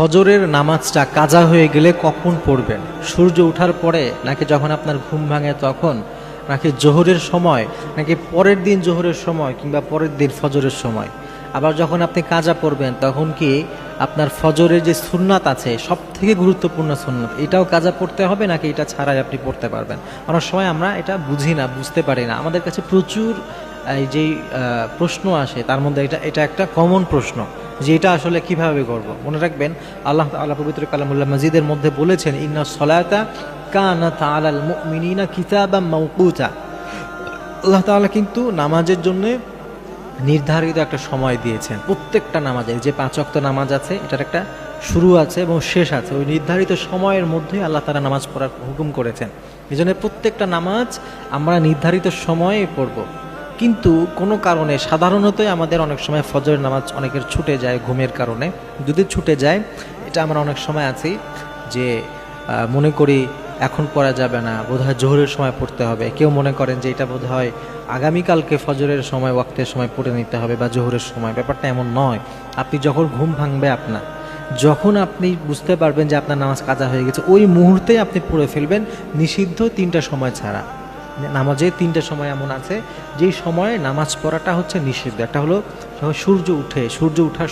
ফজরের নামাজটা কাজা হয়ে গেলে কখন পড়বেন? সূর্য ওঠার পরে নাকি যখন আপনার ঘুম ভাঙে তখন? নাকি জোহরের সময়? নাকি পরের দিন জোহরের সময় কিংবা পরের দিন ফজরের সময়? আবার যখন আপনি কাজা পড়বেন, তখন কি আপনার ফজরের যে সুন্নাত আছে সব থেকে গুরুত্বপূর্ণ সুন্নাত, এটাও কাজা পড়তে হবে নাকি এটা ছাড়াই আপনি পড়তে পারবেন? অনেক সময় আমরা এটা বুঝি না, বুঝতে পারি না। আমাদের কাছে প্রচুর এই যেই প্রশ্ন আসে, তার মধ্যে এটা এটা একটা কমন প্রশ্ন। যে এটা আসলে কীভাবে করব? মনে রাখবেন, আল্লাহ আল্লাহ পবিত্র কালামুল্লাহ মজিদের মধ্যে বলেছেন, ইন্না সলাতা কানাত আলাল মুমিনিনা কিতাবাম মাওকুতা। আল্লাহ তাআলা কিন্তু নামাজের জন্য নির্ধারিত একটা সময় দিয়েছেন, প্রত্যেকটা নামাজের যে পাঁচ ওয়াক্ত নামাজ আছে, এটার একটা শুরু আছে এবং শেষ আছে। ওই নির্ধারিত সময়ের মধ্যে আল্লাহ তারা নামাজ পড়ার হুকুম করেছেন। এই প্রত্যেকটা নামাজ আমরা নির্ধারিত সময়ে পড়ব। কিন্তু কোনো কারণে, সাধারণতই আমাদের অনেক সময় ফজরের নামাজ অনেকের ছুটে যায় ঘুমের কারণে। যদি ছুটে যায়, এটা আমরা অনেক সময় আছি যে মনে করি এখন পড়া যাবে না, বোধহয় জোহরের সময় পড়তে হবে। কেউ মনে করেন যে, এটা বোধহয় আগামীকালকে ফজরের সময়, ওয়াক্তের সময় পড়ে নিতে হবে বা জোহরের সময়। ব্যাপারটা এমন নয়। আপনি যখন ঘুম ভাঙবে আপনার, যখন আপনি বুঝতে পারবেন যে আপনার নামাজ কাজা হয়ে গেছে, ওই মুহূর্তে আপনি পড়ে ফেলবেন, নিষিদ্ধ তিনটা সময় ছাড়া। নামাজে তিনটা সময় এমন আছে, যেই সময় নামাজ পড়াটা হচ্ছে নিষিদ্ধ। একটা হলো সূর্য উঠে, সূর্য উঠার